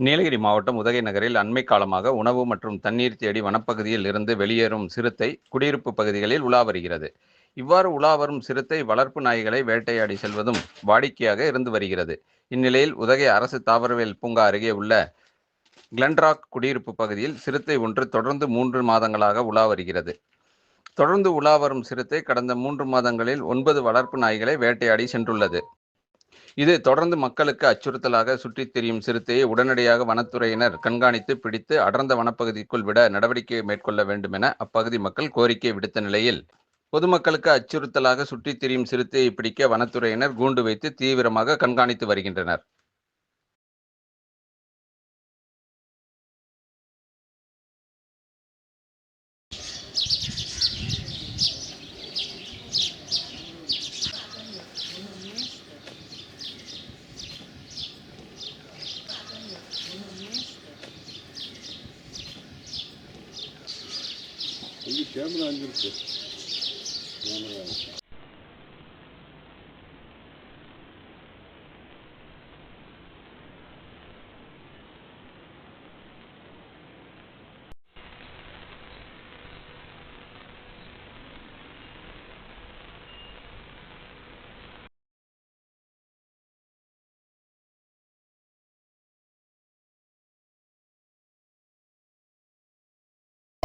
நீலகிரி மாவட்டம் உதகை நகரில் அண்மை காலமாக உணவு மற்றும் தண்ணீர் தேடி வனப்பகுதியில் இருந்து வெளியேறும் சிறுத்தை குடியிருப்பு பகுதிகளில் உலா வருகிறது. இவ்வாறு உலா வரும் சிறுத்தை வளர்ப்பு நாய்களை வேட்டையாடி செல்வதும் வாடிக்கையாக இருந்து வருகிறது. இந்நிலையில் உதகை அரசு தாவரவியல் பூங்கா அருகே உள்ள கிளன்ராக் குடியிருப்பு பகுதியில் சிறுத்தை ஒன்று தொடர்ந்து மூன்று மாதங்களாக உலா வருகிறது. தொடர்ந்து உலா வரும் சிறுத்தை கடந்த மூன்று மாதங்களில் ஒன்பது வளர்ப்பு நாய்களை வேட்டையாடி சென்றுள்ளது. இது தொடர்ந்து மக்களுக்கு அச்சுறுத்தலாக சுற்றித் திரியும் சிறுத்தையை உடனடியாக வனத்துறையினர் கண்காணித்து பிடித்து அடர்ந்த வனப்பகுதிக்குள் விட நடவடிக்கை மேற்கொள்ள வேண்டும் என அப்பகுதி மக்கள் கோரிக்கை விடுத்த நிலையில் பொதுமக்களுக்கு அச்சுறுத்தலாக சுற்றித் திரியும் சிறுத்தையை பிடிக்க வனத்துறையினர் கூண்டு வைத்து தீவிரமாக கண்காணித்து வருகின்றனர். Ini siapa lanjut? Yang mana?